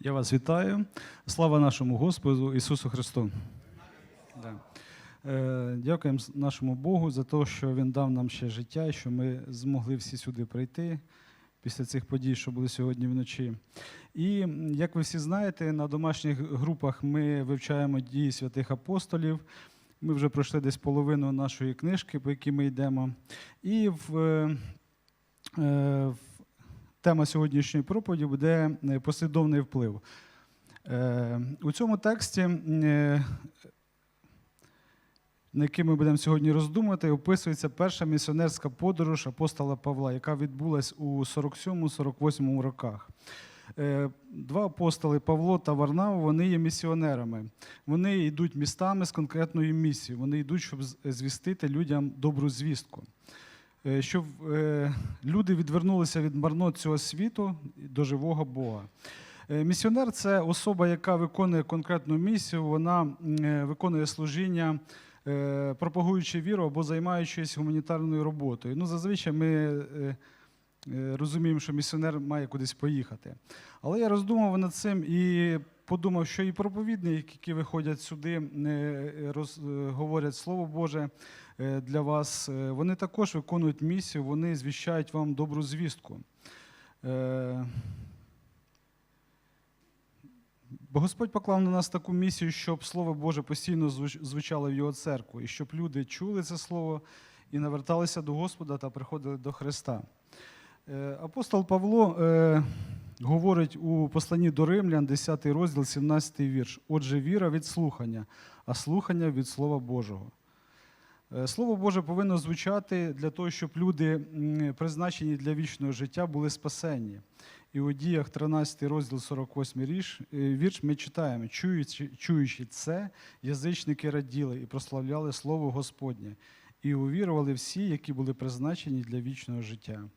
Я вас вітаю. Слава нашому Господу Ісусу Христу. Да. Е, Дякуємо нашому Богу за те, що Він дав нам ще життя, і що ми змогли всі сюди прийти після цих подій, що були сьогодні вночі. І як ви всі знаєте, на домашніх групах ми вивчаємо дії святих апостолів. Ми вже пройшли десь половину нашої книжки, по якій ми йдемо. І в, е, е, в тема сьогоднішньої проповіді буде е, послідовний вплив. Е, У цьому тексті, е, на який ми будемо сьогодні роздумувати, описується перша місіонерська подорож апостола Павла, яка відбулась у 47-48 роках. Два апостоли Павло та Варнава, вони є місіонерами. Вони йдуть містами з конкретною місією. Вони йдуть, щоб звістити людям добру звістку. Е, Щоб е, люди відвернулися від марнот цього світу до живого Бога. Е, Місіонер це особа, яка виконує конкретну місію, вона виконує служіння, пропагуючи віру або займаючись гуманітарною роботою. Ну, зазвичай ми розуміємо, що місіонер має кудись поїхати. Але я роздумав над цим і подумав, що і проповідники, які виходять сюди, е, роз, е, говорять Слово Боже е, для вас, вони також виконують місію, вони звіщають вам добру звістку. Господь поклав на нас таку місію, щоб Слово Боже постійно звучало в Його церкву, і щоб люди чули це Слово і наверталися до Господа та приходили до Христа. Апостол Павло говорить у посланні до Римлян, 10 розділ, 17 вірш. Отже, віра від слухання, а слухання від Слова Божого. Е, Слово Боже повинно звучати для того, щоб люди, призначені для вічного життя, були спасені. І у діях 13 розділ 48 річ, е, вірш ми читаємо, чуючи, чуючи це, язичники раділи і прославляли Слово Господнє, і увірували всі, які були призначені для вічного життя.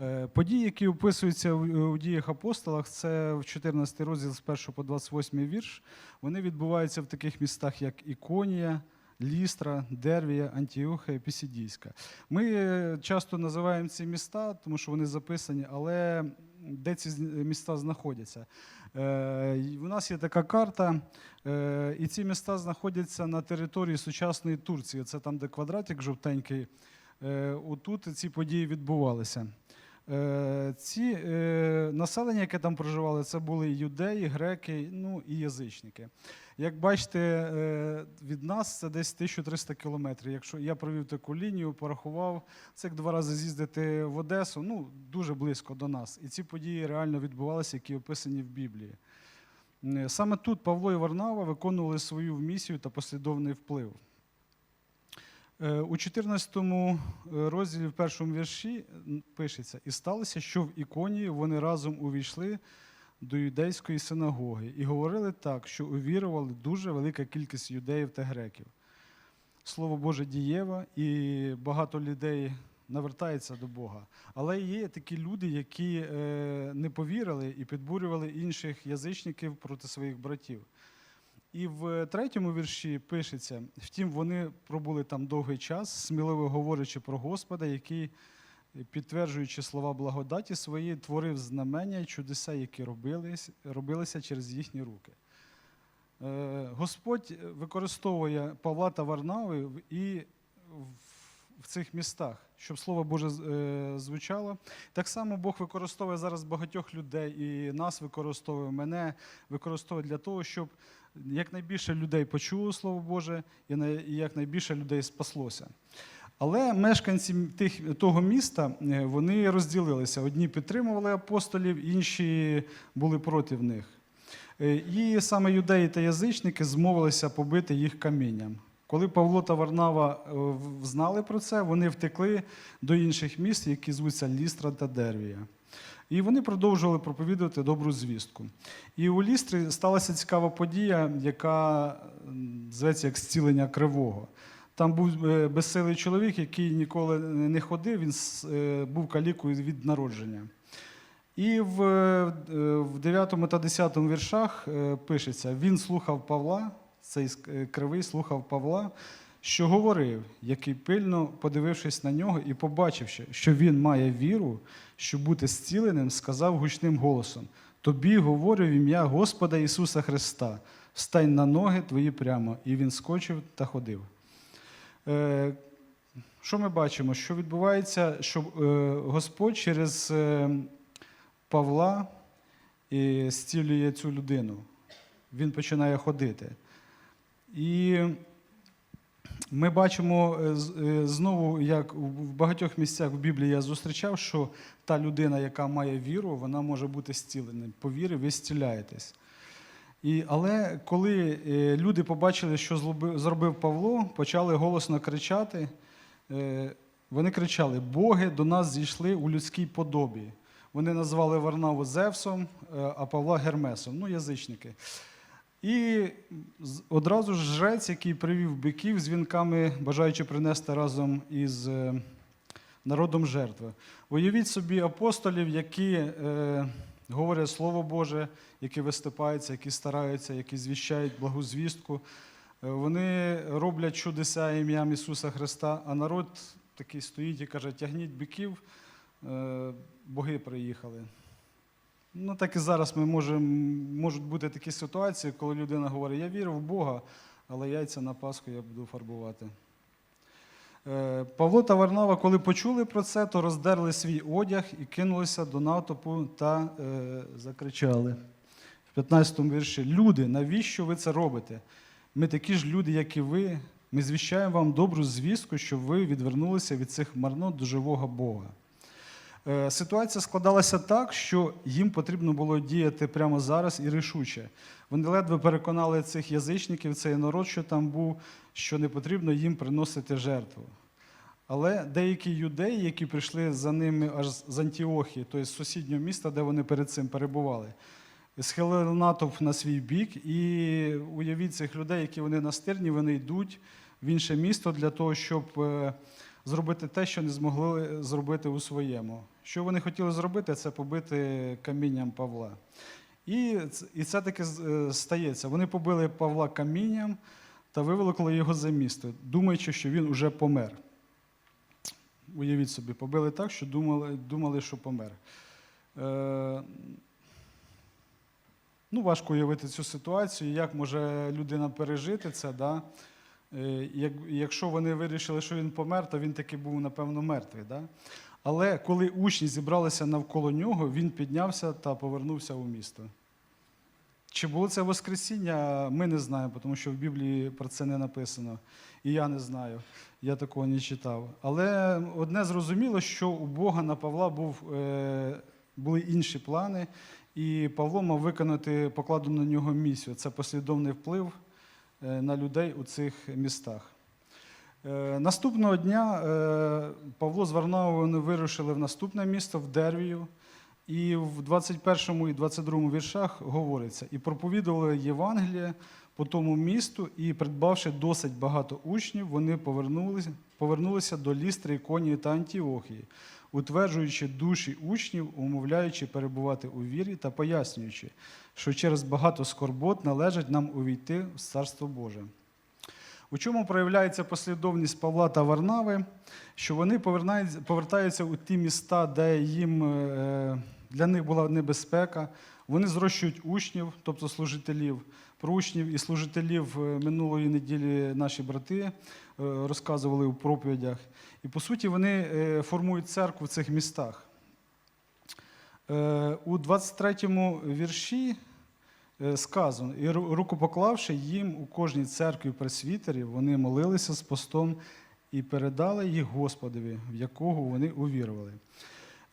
Е, Події, які описуються у у діях апостолах, це в 14 розділ з 1 по 28 вірш. Вони відбуваються в таких містах, як Іконія, Лістра, Дервія, Антіохія, Пісідійська. Ми е, часто називаємо ці міста, тому що вони записані, але де ці міста знаходяться? Е, У нас є така карта, е, і ці міста знаходяться на території сучасної Турції. Це там, де квадратик жовтенький. Е, Отут ці події відбувалися. Е, Ці е, населення, яке там проживало, це були юдеї, греки, ну і язичники. Як бачите, е, від нас це десь 1300 кілометрів. Якщо я провів таку лінію, порахував, це як два рази з'їздити в Одесу, ну дуже близько до нас. І ці події реально відбувалися, які описані в Біблії. Саме тут Павло і Варнава виконували свою місію та послідовний вплив. Е, У 14 розділі в першому вірші пишеться: І сталося, що в іконі вони разом увійшли до юдейської синагоги і говорили так, що увірували дуже велика кількість юдеїв та греків. Слово Боже дієве, і багато людей навертається до Бога. Але є такі люди, які е, не повірили і підбурювали інших язичників проти своїх братів. І в третьому вірші пишеться: втім, вони пробули там довгий час, сміливо говорячи про Господа, який, підтверджуючи слова благодаті свої, творив знамення і чудеса, які робились, робилися через їхні руки. Е, Господь використовує Павла та Варнави і в- цих містах, щоб Слово Боже е, звучало. Так само Бог використовує зараз багатьох людей і нас використовує, мене використовує для того, щоб якнайбільше людей почуло Слово Боже і якнайбільше людей спаслося. Але мешканці тих, того міста е, вони розділилися. Одні підтримували апостолів, інші були проти них. Е, І саме юдеї та язичники змовилися побити їх камінням. Коли Павло та Варнава е, знали про це, вони втекли до інших міст, які звуться Лістра та Дервія. І вони продовжували проповідувати добру звістку. І у Лістрі сталася цікава подія, яка зветься як зцілення кривого. Там був е, безсилий чоловік, який ніколи не ходив, він е, був калікою від народження. І в, е, 9 та 10 віршах е, пишеться: він слухав Павла, цей е, кривий слухав Павла, що говорив, який пильно подивившись на нього і побачивши, що він має віру, щоб бути зціленим, сказав гучним голосом: Тобі говорю в ім'я Господа Ісуса Христа, встань на ноги твої прямо. І він скочив та ходив. Е, Що ми бачимо? Що відбувається, що е, Господь через е, Павла і зцілює цю людину. Він починає ходити. І ми бачимо е, е, знову, як в багатьох місцях в Біблії я зустрічав, що та людина, яка має віру, вона може бути зцілена. По вірі ви зціляєтесь. І, але коли е, люди побачили, що зробив Павло, почали голосно кричати. Вони кричали: Боги до нас зійшли у людській подобі. Вони назвали Варнаву Зевсом, а Павла Гермесом, ну, язичники. І одразу ж жрець, який привів биків з вінками, бажаючи принести разом із е, народом жертви. Уявіть собі апостолів, які е, говорять Слово Боже, які виступаються, які стараються, які звіщають благу звістку. Е, Вони роблять чудеса ім'ям Ісуса Христа, а народ такий стоїть і каже: тягніть биків, е, боги приїхали. Ну, так і зараз ми можемо, можуть бути такі ситуації, коли людина говорить, я вірю в Бога, але яйця на Пасху я буду фарбувати. Е, Павло та Варнава, коли почули про це, то роздерли свій одяг і кинулися до натовпу та е, закричали. В 15 му вірші: Люди, навіщо ви це робите? Ми такі ж люди, як і ви. Ми звіщаємо вам добру звістку, щоб ви відвернулися від цих марнот до живого Бога. Е, Ситуація складалася так, що їм потрібно було діяти прямо зараз і рішуче. Вони ледве переконали цих язичників, цей народ, що там був, що не потрібно їм приносити жертву. Але деякі юдеї, які прийшли за ними аж з Антіохії, тобто з сусіднього міста, де вони перед цим перебували, схилили натовп на свій бік, і уявіть цих людей, які вони настирні, вони йдуть в інше місто для того, щоб е, зробити те, що не змогли зробити у своєму. Що вони хотіли зробити, це побити камінням Павла. І, і це таки е, стається. Вони побили Павла камінням та вивеликли його за місто, думаючи, що він уже помер. Уявіть собі, побили так, що думали, думали що помер. Е, ну, важко уявити цю ситуацію, як може людина пережити це. Да? Е, як, якщо вони вирішили, що він помер, то він таки був, напевно, мертвий. Да? Але коли учні зібралися навколо нього, він піднявся та повернувся у місто. Чи було це Воскресіння, ми не знаємо, тому що в Біблії про це не написано. І я не знаю, я такого не читав. Але одне зрозуміло, що у Бога на Павла був, е, були інші плани, і Павло мав виконати покладену на нього місію. Це послідовний вплив е, на людей у цих містах. Е, Наступного дня е, Павло з Варнавою вирушили в наступне місто, в Дервію. І в 21 і 22 віршах говориться: і проповідували Євангеліє по тому місту, і, придбавши досить багато учнів, вони повернулися, повернулися до Лістри, Іконії та Антіохії, утверджуючи душі учнів, умовляючи перебувати у вірі та пояснюючи, що через багато скорбот належить нам увійти в Царство Боже. У чому проявляється послідовність Павла та Варнави, що вони повертаються у ті міста, де їм е, для них була небезпека. Вони зрощують учнів, тобто служителів. Про учнів і служителів е, минулої неділі наші брати е, розказували у проповідях. І по суті вони формують церкву в цих містах. У 23 вірші е, сказано, і ру- руку поклавши їм у кожній церкві пресвітерів, вони молилися з постом і передали їх Господові, в якого вони увірували.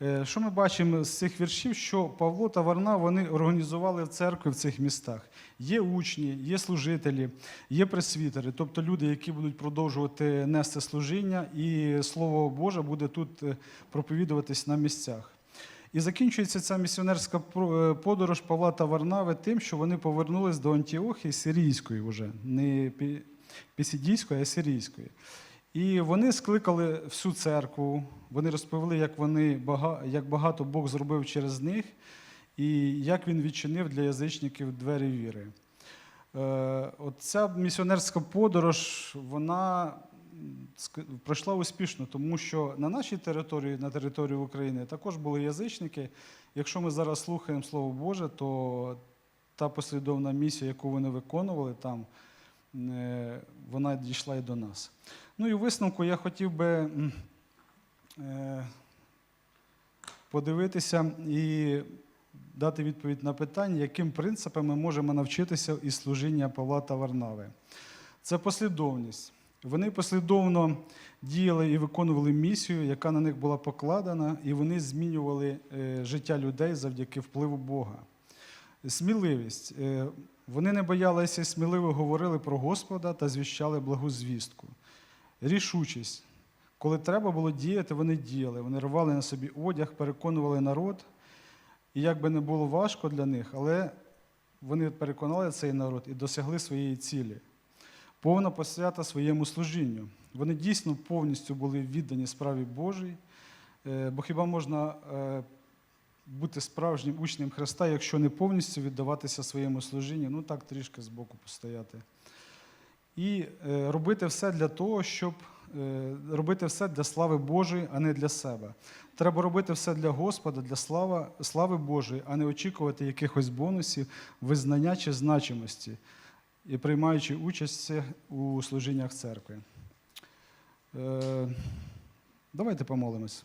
Е, Що ми бачимо з цих віршів, що Павло та Варна вони організували церкви в цих містах. Є учні, є служителі, є пресвітери, тобто люди, які будуть продовжувати нести служіння, і Слово Боже буде тут е, проповідуватись на місцях. І закінчується ця місіонерська е, подорож Павла та Варнави тим, що вони повернулись до Антіохії сирійської вже, не пісідійської, а сирійської. І вони скликали всю церкву, вони розповіли, як, вони, як багато Бог зробив через них, і як він відчинив для язичників двері віри. Е, От ця місіонерська подорож, вона пройшла успішно, тому що на нашій території, на території України, також були язичники. Якщо ми зараз слухаємо Слово Боже, то та послідовна місія, яку вони виконували там, е, вона дійшла і до нас. Ну і в висновку я хотів би е, подивитися і дати відповідь на питання, яким принципам ми можемо навчитися із служіння Павла та Варнави. Це послідовність. Вони послідовно діяли і виконували місію, яка на них була покладена, і вони змінювали е, життя людей завдяки впливу Бога. Сміливість. Е, Вони не боялися сміливо говорили про Господа та звіщали благу звістку. Рішучість. Коли треба було діяти, вони діяли. Вони рвали на собі одяг, переконували народ. І як би не було важко для них, але вони переконали цей народ і досягли своєї цілі. Повна посвята своєму служінню. Вони дійсно повністю були віддані справі Божій. Е, Бо хіба можна е, бути справжнім учнем Христа, якщо не повністю віддаватися своєму служінню, ну так трішки збоку постояти. І е, робити все для того, щоб робити все для слави Божої, а не для себе. Треба робити все для Господа, для слави, слави Божої, а не очікувати якихось бонусів, визнання чи значимості, і приймаючи участь у служіннях церкви. Е, Давайте помолимось.